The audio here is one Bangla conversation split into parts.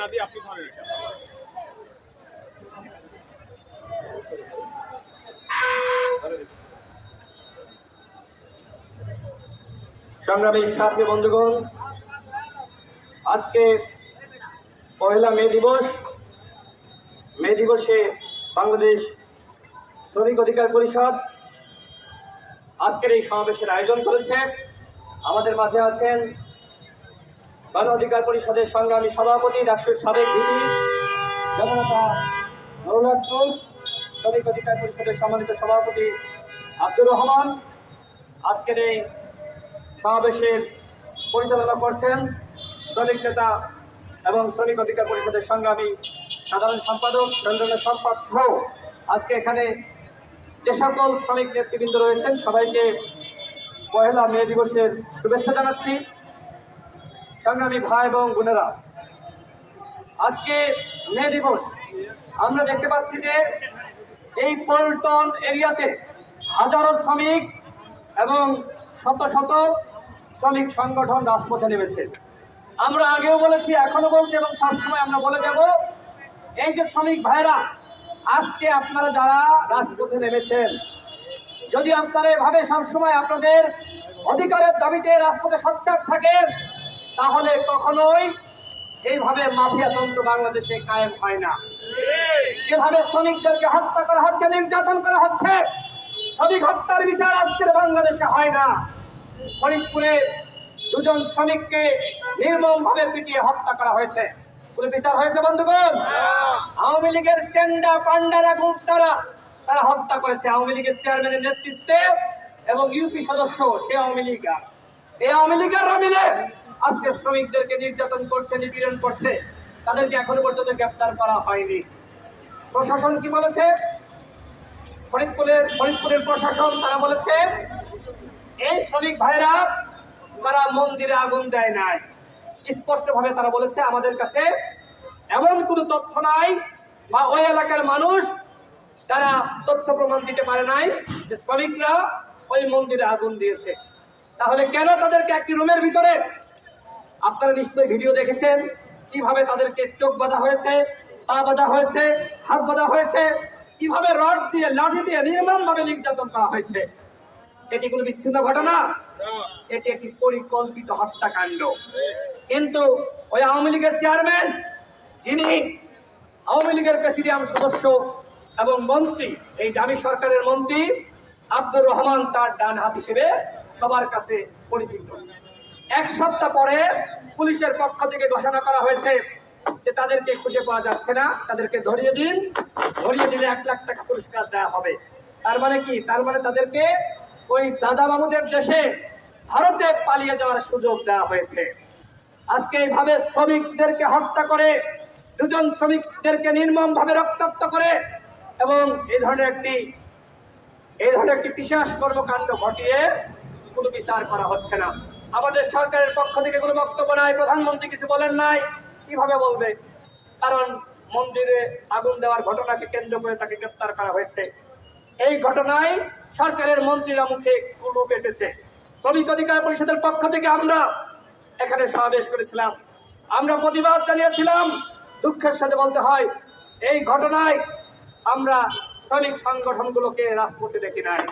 না দিয়ে আপনি সংগ্রামী সাথী বন্ধুগণ, আজকে পয়লা মে দিবস। মে দিবসে বাংলাদেশ শ্রমিক অধিকার পরিষদ আজকের এই সমাবেশের আয়োজন করেছে। আমাদের মাঝে আছেন গণ অধিকার পরিষদের সংগ্রামী সভাপতি, ডাকসুর সাবেক ভিপি শ্রমিক অধিকার পরিষদের সম্মানিত সভাপতি আব্দুর রহমান আজকের এই সমাবেশের পরিচালনা করছেন শ্রমিক নেতা এবং শ্রমিক অধিকার পরিষদের সংগ্রামী সাধারণ সম্পাদক সুরেন্দ্রনাথ সম্পাদ সহ আজকে এখানে যে সকল শ্রমিক নেতৃবৃন্দ রয়েছেন, সবাইকে পহেলা মে দিবসের শুভেচ্ছা জানাচ্ছি। সংগ্রামী ভাই এবং বোনেরা, আজকে মে দিবস, আমরা দেখতে পাচ্ছি যে এই পল্টন এরিয়াতে হাজারো শ্রমিক এবং শত শত শ্রমিক সংগঠন রাজপথে নেমেছে। আমরা আগেও বলেছি, এখনও বলছি এবং সবসময় আমরা বলে দেব, এই যে শ্রমিক ভাইরা, আজকে আপনারা যারা রাজপথে নেমেছেন, যদি আপনারা এভাবে সবসময় আপনাদের অধিকারের দাবিতে রাজপথে সোচ্চার থাকেন তাহলে কখনোই এইভাবে মাফিয়াতন্ত্র বাংলাদেশে কায়েম হয় না। যেভাবে শ্রমিকদেরকে হত্যা করা হচ্ছে, নির্যাতন করা হচ্ছে, শ্রমিক হত্যার বিচার আজকের বাংলাদেশে হয় না। ফরিদপুরে দুজন শ্রমিককে নির্মম ভাবে পিটিয়ে হত্যা করা হয়েছে। বিচার হয়েছে, বন্ধুগণ? আওয়ামী লীগের চেন্ডা পান্ডারা গুপ্তারা, তারা হত্যা করেছে। আওয়ামী লীগের চেয়ারম্যানের নেতৃত্বে এবং ইউপি সদস্য সে আওয়ামী লীগ। এই আওয়ামী লীগেররা মিলে আজকে শ্রমিকদেরকে নির্যাতন করছে, নিপীড়ন করছে, তাদেরকে এখনও পর্যন্ত গ্রেপ্তার করা হয়নি। প্রশাসন কি বলেছে? ফরিদপুরের ফরিদপুরের প্রশাসন তারা বলেছে, এই শ্রমিক ভাইরা তারা মন্দিরে আগুন দেয় নাই। স্পষ্টভাবে তারা বলেছে, আমাদের কাছে এমন কোনো তথ্য নাই বা ওই এলাকার মানুষ তারা তথ্য প্রমাণ দিতে পারে নাই যে শ্রমিকরা ওই মন্দিরে আগুন দিয়েছে। তাহলে কেন তাদেরকে একটি রুমের ভিতরে আপনারা নিশ্চয়ই ভিডিও দেখেছেন কীভাবে তাদেরকে চোখ বাঁধা হয়েছে, পা বাঁধা হয়েছে, হাত বাঁধা হয়েছে, কীভাবে রড দিয়ে, লাঠি দিয়ে নির্মম ভাবে নির্যাতন করা হয়েছে। এটি কোনো বিচ্ছিন্ন ঘটনা? এটি একটি পরিকল্পিত হত্যাকাণ্ড। কিন্তু ওই আওয়ামী লীগের চেয়ারম্যান, যিনি আওয়ামী লীগের প্রেসিডিয়াম সদস্য এবং মন্ত্রী, এই দামি সরকারের মন্ত্রী, আব্দুর রহমান তার ডান হাত হিসেবে সবার কাছে পরিচিত। এক সপ্তাহ পরে পুলিশের পক্ষ থেকে ঘোষণা করা হয়েছে যে তাদেরকে খুঁজে পাওয়া যাচ্ছে না। তাদেরকে ধরিয়ে দিন। ধরিয়ে দিলে এক লাখ টাকা পুরস্কার দেওয়া হবে। তার মানে কি? তার মানে তাদেরকে ওই দাদা বাবুদের দেশে ভারতে পালিয়ে যাওয়ার সুযোগ দেওয়া হয়েছে। আজকে এইভাবে শ্রমিকদেরকে হত্যা করে, দুজন শ্রমিকদেরকে নির্মম ভাবে রক্তাক্ত করে এবং এই ধরনের একটি, এই ধরনের একটি বিশেষ কর্মকাণ্ড ঘটিয়ে কোনো বিচার করা হচ্ছে না। আমাদের সরকারের পক্ষ থেকে কোনো বক্তব্য নাই, প্রধানমন্ত্রী কিছু বলেন নাই, কীভাবে বলবে? কারণ মন্দিরে আগুন দেওয়ার ঘটনাকে কেন্দ্র করে তাকে গ্রেপ্তার করা হয়েছে। এই ঘটনায় সরকারের মন্ত্রীরা মুখে কুলু পেটেছে। শ্রমিক অধিকার পরিষদের পক্ষ থেকে আমরা এখানে সমাবেশ করেছিলাম। আমরা প্রতিবাদ জানিয়েছিলাম, দুঃখের সাথে বলতে হয়, এই ঘটনায় আমরা শ্রমিক সংগঠনগুলোকে রাজপথে দেখি নাই।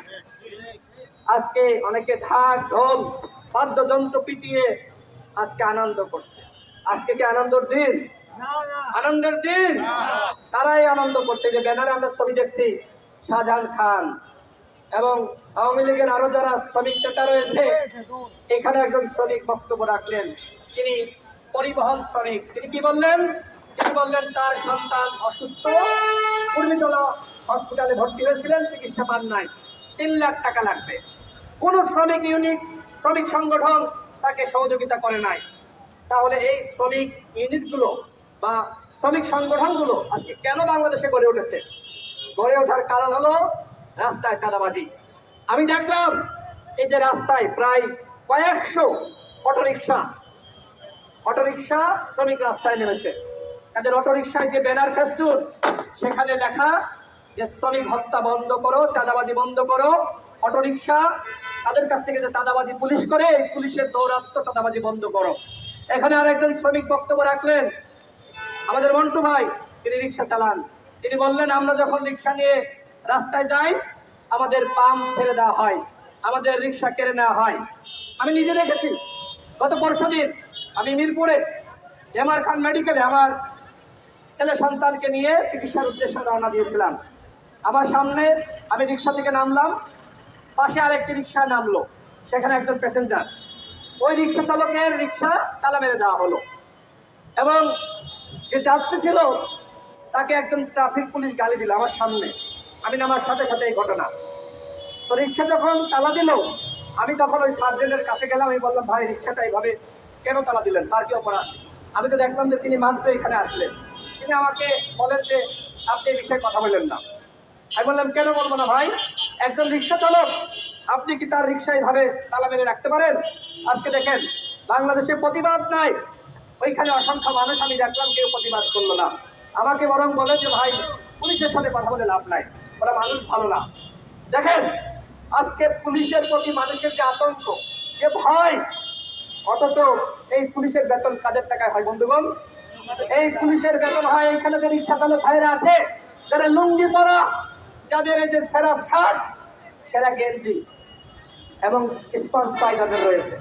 আজকে অনেকে ঢাক ঢোল বাদ্যযন্ত্র পিটিয়ে আজকে আনন্দ করছে। আজকে কি আনন্দের দিন? আনন্দের দিন? তারাই আনন্দ করছে যে ব্যানারে আমরা ছবি দেখছি শাহজাহান খান। এবং আওয়ামী লীগের আরও যারা শ্রমিক নেতা রয়েছে এখানে একজন শ্রমিক বক্তব্য রাখলেন। তিনি পরিবহন শ্রমিক। তিনি কি বললেন? তিনি বললেন তার সন্তান অসুস্থ। কুর্মিটোলা হসপিটালে ভর্তি হয়েছিলেন চিকিৎসা পান নাই। তিন লাখ টাকা লাগবে। কোন শ্রমিক ইউনিট শ্রমিক সংগঠন তাকে সহযোগিতা করে নাই। তাহলে এই শ্রমিক ইউনিটগুলো বা শ্রমিক সংগঠনগুলো আজকে কেন বাংলাদেশে গড়ে উঠেছে? গড়ে ওঠার কারণ হলো রাস্তায় চাঁদাবাজি। আমি দেখলাম এই যে রাস্তায় প্রায় কয়েকশো অটোরিকশা অটোরিকশা শ্রমিক রাস্তায় নেমেছে। তাদের অটোরিকশায় যে ব্যানার ফেস্টুন, সেখানে লেখা যে শ্রমিক হত্যা বন্ধ করো, চাঁদাবাজি বন্ধ করো, অটোরিকশা তাদের কাছ থেকে যে চাঁদাবাজি পুলিশ করে পুলিশের দৌরাত্ম চাঁদাবাজি বন্ধ করো। এখানে আর একজন শ্রমিক বক্তব্য রাখলেন। আমাদের মন্টু ভাই, তিনি রিক্সা চালান। তিনি বললেন, আমরা যখন রিক্সা নিয়ে রাস্তায় যাই, আমাদের পাম্প ছেড়ে দেওয়া হয়, আমাদের রিক্সা কেড়ে নেওয়া হয়। আমি নিজে দেখেছি। গত পরশু দিন আমি মিরপুরে এমআর খান মেডিকেলে আমার ছেলে সন্তানকে নিয়ে চিকিৎসার উদ্দেশ্যে রওনা দিয়েছিলাম। আমার সামনে আমি রিক্সা থেকে নামলাম। পাশে আরেকটি রিক্সা নামলো। সেখানে একজন প্যাসেঞ্জার ওই রিক্সা চালকের রিক্সা তালা মেরে দেওয়া হলো। এবং যে যাত্রী ছিল, তাকে একজন ট্রাফিক পুলিশ গালি দিল আমার সামনে। আমি নামার সাথে সাথে এই ঘটনা। তো রিক্সা যখন তালা দিল, আমি তখন ওই সার্জেন্টের কাছে গেলাম। আমি বললাম, ভাই রিক্সাটা এইভাবে কেন তালা দিলেন? তার কি অপরাধ? আমি তো দেখলাম যে তিনি মাত্র এখানে আসলেন। তিনি আমাকে বলেন যে, আপনি এই বিষয়ে কথা বললেন না। আমি বললাম, কেন বলব না ভাই? একজন রিক্সা চালক, আপনি কি তার রিক্সা এইভাবে তালা মেরে রাখতে পারেন? আজকে দেখেন, বাংলাদেশে প্রতিবাদ নাই। ওইখানে অসংখ্য মানুষ, আমি দেখলাম কেউ প্রতিবাদ করল না। আমাকে বরং বলে যে, ভাই, পুলিশের সাথে কথা বলে লাভ নাই। ওরা মানুষ ভালো না। দেখেন, আজকে পুলিশের প্রতি মানুষের যে আতঙ্ক, যে ভয়, অথচ এই পুলিশের বেতন কাদের টাকায় হয় বন্ধুগণ? এই পুলিশের বেতন হয় এখানে যে রিক্সা চালক ভাইরা আছে, যারা লুঙ্গি পরা যাদের এই যে ফেরা শার্ট সেরা গেঞ্জি এবং স্পঞ্জ পায়জামের রয়েছে।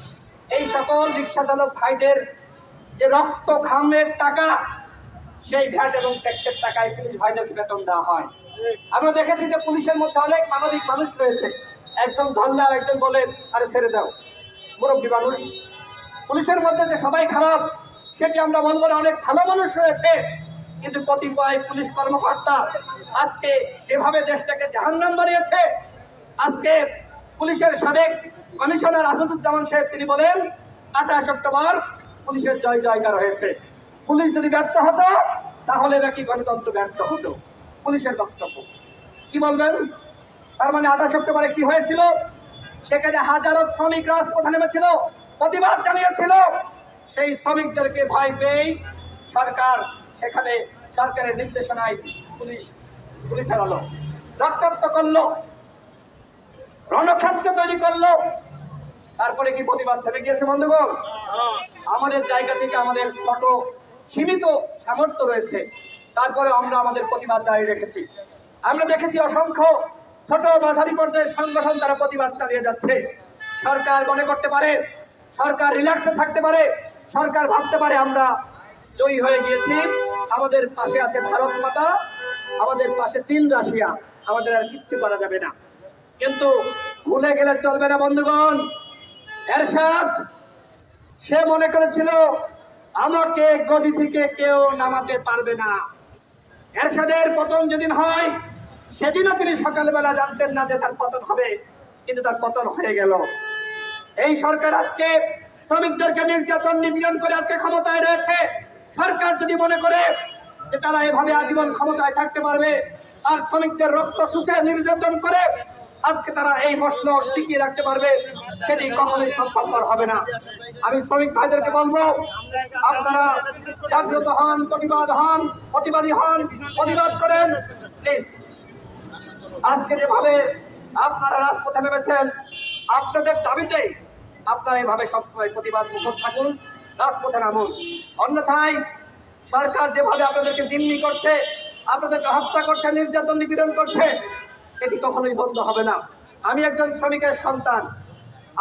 এই সকল রিক্সা চালক ভাইদের যে রক্ত খামের টাকা, সেই ভ্যাট এবং ট্যাক্সের টাকায় পুলিশ ভাইদেরকে বেতন দেওয়া হয়। আমরা দেখেছি যে পুলিশের মধ্যে অনেক মানবিক মানুষ রয়েছে। একজন ধরলে আর একজন বলে, আরে ছেড়ে দাও। মুরব্বী মানুষ। পুলিশের মধ্যে যে সবাই খারাপ, সেটি আমরা বলব না, অনেক ভালো মানুষ রয়েছে, কিন্তু কতিপয় পুলিশ কর্মকর্তা আজকে যেভাবে দেশটাকে জাহান্নাম বানিয়েছে, আজকে পুলিশের সাবেক কমিশনার আসাদুজ্জামান সাহেব তিনি বলেন, আঠাশ অক্টোবর পুলিশের জয় জয়কার হয়েছে। পুলিশ যদি ব্যর্থ হতো, তাহলে নাকি গণতন্ত্র ব্যর্থ হতো। পুলিশের বক্তব্য। কি বলবেন? তার মানে আঠাশ অক্টোবরে কি হয়েছিল? সেখানে হাজারো শ্রমিক রাজপথে নেমেছিল, প্রতিবাদ জানিয়েছিল। সেই শ্রমিকদেরকে ভয় পেয়েই সরকার সেখানে সরকারের নির্দেশনায় পুলিশ গুলি চালালো রক্তাক্ত করল। রণক্ষেত্র তৈরি করল। তারপরে কি প্রতিবাদ থেমে গিয়েছে, বন্ধুগণ? আমাদের জায়গা থেকে আমাদের ছোট, সীমিত সামর্থ্য রয়েছে। তারপরে আমরা আমাদের প্রতিবাদ জারি রেখেছি। আমরা দেখেছি অসংখ্য ছোট মাঝারি পর্যায়ের সংগঠন তারা প্রতিবাদ চালিয়ে যাচ্ছে। সরকার মনে করতে পারে, সরকার রিল্যাক্সে থাকতে পারে, সরকার ভাবতে পারে আমরা জয়ী হয়ে গিয়েছি। আমাদের পাশে আছে ভারত মাতা। আমাদের পাশে চীন রাশিয়া, আমাদের আর কিচ্ছু করা যাবে না। কিন্তু ভুলে গেলে চলবে না, বন্ধুগণ। এরশাদ, সে মনে করেছিল, আমাকে গদি থেকে কেউ নামাতে পারবে না। এরশাদের পতন যেদিন হয়, সেদিনও তিনি সকালবেলা জানতেন না যে তার পতন হবে, কিন্তু তার পতন হয়ে গেল। এই সরকার আজকে শ্রমিকদেরকে নির্যাতন নিপীড়ন করে আজকে ক্ষমতায় রয়েছে। সরকার যদি মনে করে যে তারা এভাবে আজীবন ক্ষমতায় থাকতে পারবে, আর শ্রমিকদের রক্ত শুষে নির্যাতন করে আজকে তারা এই মশলা টিকিয়ে রাখতে পারবে, সেটি কখনোই সম্ভবপর হবে না। আমি শ্রমিক ভাইদেরকে বলব, আপনারা জাগ্রত হন, প্রতিবাদ হন, প্রতিবাদী হন, প্রতিবাদ করেন আজকে যেভাবে আপনারা রাজপথে নেমেছেন, আপনাদের দাবিতেই আপনারা এভাবে সবসময় প্রতিবাদ মুখর থাকুন, রাজপথে নামুন। অন্যথায় সরকার যেভাবে আপনাদেরকে জিম্মি করছে, আপনাদেরকে হত্যা করছে, নির্যাতন নিপীড়ন করছে, এটি কখনোই বন্ধ হবে না। আমি একজন শ্রমিকের সন্তান।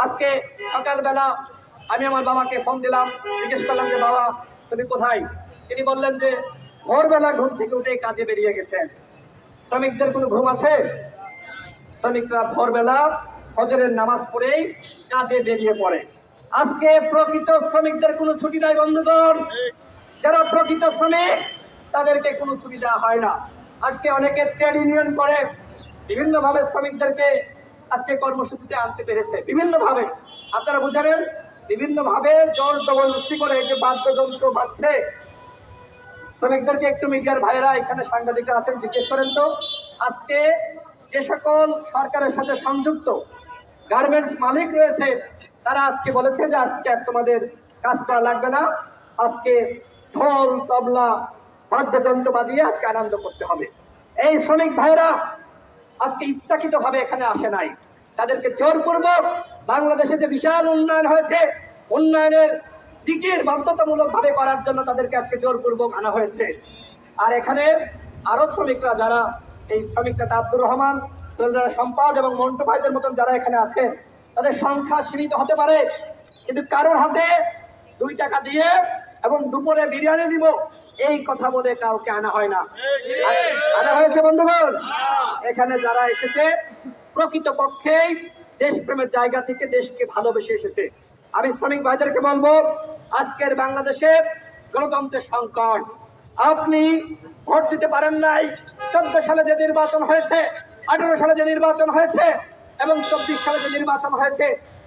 আজকে সকালবেলা আমি আমার বাবাকে ফোন দিলাম, জিজ্ঞেস করলাম যে, বাবা, তুমি কোথায়? তিনি বললেন যে, ভোরবেলা ঘুম থেকে উঠে কাজে বেরিয়ে গেছেন। শ্রমিকদের কোনো ঘুম আছে? শ্রমিকরা ভোরবেলা ফজরের নামাজ পড়েই কাজে বেরিয়ে পড়ে। আজকে প্রকৃত শ্রমিকদের কোনো ছুটি নাই, বন্ধুগণ। যারা প্রকৃত শ্রমিক, তাদেরকে কোনো সুবিধা হয় না। আজকে অনেকে ট্রেড ইউনিয়ন করে, বিভিন্নভাবে শ্রমিকদেরকে আজকে কর্মসূচিতে আনতে পেরেছে। বিভিন্নভাবে। আপনারা বুঝালেন? বিভিন্নভাবে জোর জবরদস্তি করে যে বাদ্যযন্ত্র বাজছে। শ্রমিকদেরকে একটু মিডিয়ার ভাইয়েরা এখানে সাংবাদিকরা আছেন, জিজ্ঞেস করেন তো, আজকে যে সকল সরকারের সাথে সংযুক্ত গার্মেন্টস মালিক রয়েছে, তারা আজকে বলেছে যে আজকে আর তোমাদের কাজ করা লাগবে না। আজকে ঢোল তবলা বাদ্যযন্ত্র বাজিয়ে আজকে আনন্দ করতে হবে। এই শ্রমিক ভাইরা আজকে ইচ্ছাকৃত ভাবে এখানে আসে নাই। তাদেরকে জোরপূর্বক বাংলাদেশে যে বিশাল উন্নয়ন হয়েছে, উন্নয়নের জিকির বাধ্যতামূলক ভাবে করার জন্য তাদেরকে আজকে জোরপূর্বক আনা হয়েছে। আর এখানে আরও শ্রমিকরা যারা, এই শ্রমিক নেতা আব্দুর রহমান সৈয়দরা সম্পাদ এবং মন্টু ভাইদের মতন যারা এখানে আছেন, তাদের সংখ্যা সীমিত হতে পারে। কিন্তু কারোর হাতে দুই টাকা দিয়ে এবং দুপুরে বিরিয়ানি দিব। এই কথা বলে কাউকে আনা হয় না। আনা হয়েছে, বন্ধুগণ? এখানে যারা এসেছে প্রকৃত প্রকৃতপক্ষেই দেশপ্রেমের জায়গা থেকে দেশকে ভালোবেসে এসেছে। আমি শ্রমিক ভাইদেরকে বলব, আজকের বাংলাদেশে গণতন্ত্রের সংকট। আপনি ভোট দিতে পারেন নাই। চোদ্দ সালে যে নির্বাচন হয়েছে, আঠারো সালে যে নির্বাচন হয়েছে এবং চব্বিশ সালে যে নির্বাচন হয়েছে,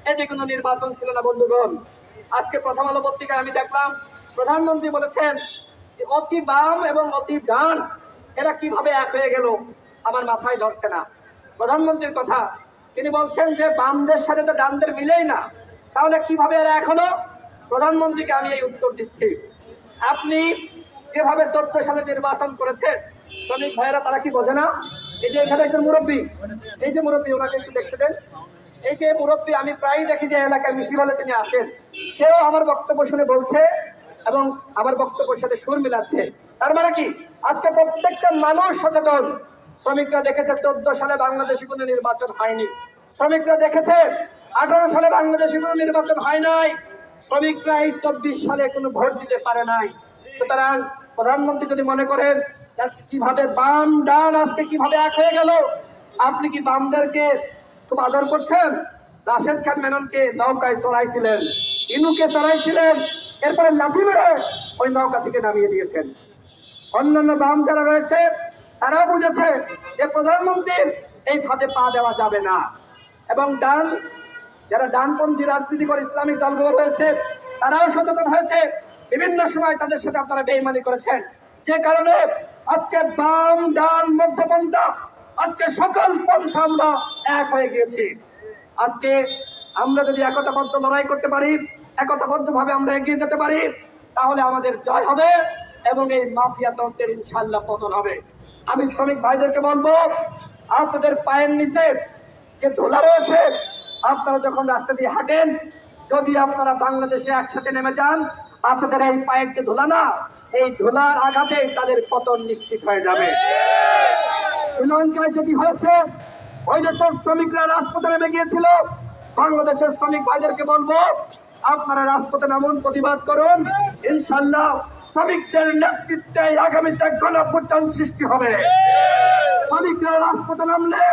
এটি কোনো নির্বাচন ছিল না, বন্ধুগণ। আজকে প্রথম আলো পত্রিকায় আমি দেখলাম প্রধানমন্ত্রী বলেছেন যে অতি বাম এবং অতি ডান, এরা কীভাবে এক হয়ে গেল আমার মাথায় ধরছে না। প্রধানমন্ত্রীর কথা, তিনি বলছেন যে বামদের সাথে তো ডানদের মিলেই না, তাহলে কীভাবে এরা এখনও প্রধানমন্ত্রীকে আমি এই উত্তর দিচ্ছি। আপনি যেভাবে চোদ্দ সালে নির্বাচন করেছেন, শ্রমিক ভাইয়েরা তারা কি বোঝে না? এই যে এখানে একজন মুরব্বী, এই যে মুরব্বী, ওনাকে একটু দেখতে দেন। এই যে মুরব্বী, আমি প্রায়ই দেখি যে এলাকায় মিছিল তিনি আসেন। সেও আমার বক্তব্য শুনে বলছে এবং আমার বক্তব্যের সাথে সুর মিলাচ্ছে। তার মানে কি? আজকে প্রত্যেকটা মানুষ সচেতন। শ্রমিকরা দেখেছে চোদ্দ সালে বাংলাদেশে কোনো নির্বাচন হয়নি। শ্রমিকরা দেখেছে আঠারো সালে বাংলাদেশে কোনো নির্বাচন হয় নাই। শ্রমিকরা এই চব্বিশ সালে কোনো ভোট দিতে পারে নাই। সুতরাং প্রধানমন্ত্রী যদি মনে করেন কীভাবে বাম ডান আজকে কীভাবে এক হয়ে গেল, আপনি কি বামদেরকে খুব আদর করছেন? রাশেদ খান মেননকে নৌকায় চড়াইছিলেন, ইনুকে চড়াইছিলেন এরপরে লাঠি মেরে ওই নৌকা থেকে নামিয়ে দিয়েছেন। অন্যান্য বাম যারা রয়েছে, তারাও বুঝেছে যে প্রধানমন্ত্রীর এই ফাঁদে পা দেওয়া যাবে না। এবং ডান, যারা ডানপন্থী রাজনীতি করে ইসলামিক দলগুলো রয়েছে, তারাও সচেতন হয়েছে। বিভিন্ন সময় তাদের সাথে আপনারা বেইমানি করেছেন। যে কারণে আজকে বাম, ডান, মধ্যপন্থা, আজকে সকল পন্থা আমরা এক হয়ে গিয়েছি। আজকে আমরা যদি একতাবদ্ধ লড়াই করতে পারি একতাবদ্ধ ভাবে আমরা এগিয়ে যেতে পারি, তাহলে আমাদের জয় হবে এবং এই মাফিয়া তন্ত্রের ইনশাল্লাহ পতন হবে। আমি শ্রমিক ভাইদেরকে বলব, আপনাদের পায়ের নিচে যে ধুলা রয়েছে, আপনারা যখন রাস্তা দিয়ে হাঁটেন, যদি আপনারা বাংলাদেশে একসাথে নেমে যান, আপনাদের এই পায়ের যে ধুলা না, এই ধুলার আঘাতে তাদের পতন নিশ্চিত হয়ে যাবে। শ্রীলঙ্কায় যেটি হয়েছে, ওই দেশের শ্রমিকরা রাজপথে নেমে গিয়েছিল। বাংলাদেশের শ্রমিক ভাইদেরকে বলব আপনারা রাজপথে নামুন, প্রতিবাদ করুন। ইনশাল্লাহ শ্রমিকদের নেতৃত্বে আগামীতে গণপ্রত্যান সৃষ্টি হবে। শ্রমিকরা রাজপথে নামলে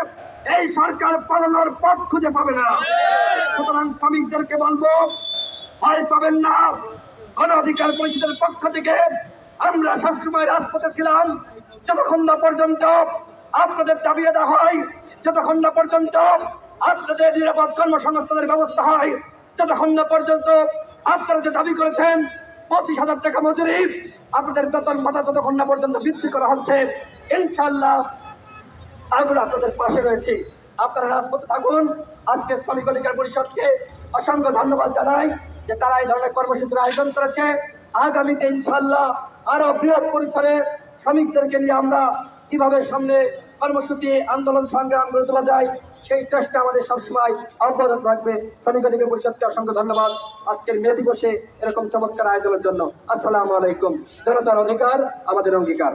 এই সরকার পালানোর পথ খুঁজে পাবে না। সুতরাং শ্রমিকদেরকে বলব, ভয় পাবেন না। গণ অধিকার পরিষদের পক্ষ থেকে আমরা সবসময় রাজপথে ছিলাম। যতক্ষণ না পর্যন্ত আপনাদের দাবি আদা হয়, যতক্ষণ না পর্যন্ত আপনাদের নিরাপদ কর্মসংস্থানের ব্যবস্থা হয় যতক্ষণ না পর্যন্ত আপনারা যে দাবি করেছেন, পঁচিশ হাজার টাকা মজুরি, আপনাদের বেতন ভাতা যতক্ষণ না পর্যন্ত বৃদ্ধি করা হচ্ছে। ইনশাল্লাহ আমরা আপনাদের পাশে রয়েছি। আপনারা রাজপথে থাকুন। আজকে শ্রমিক অধিকার পরিষদকে অসংখ্য ধন্যবাদ জানাই যে তারা এই ধরনের কর্মসূচির আয়োজন করেছে। আগামীতে ইনশাল্লাহ আরও বৃহৎ পরিসরে শ্রমিকদেরকে নিয়ে আমরা কীভাবে সামনে কর্মসূচি, আন্দোলন, সংগ্রাম গড়ে তোলা যায় সেই চেষ্টা আমাদের সবসময় অব্যাহত রাখবে। শ্রমিক অধিকার পরিষদকে অসংখ্য ধন্যবাদ। আজকের মে দিবসে এরকম চমৎকার আয়োজনের জন্য। আসসালামু আলাইকুম। জনতার অধিকার আমাদের অঙ্গীকার।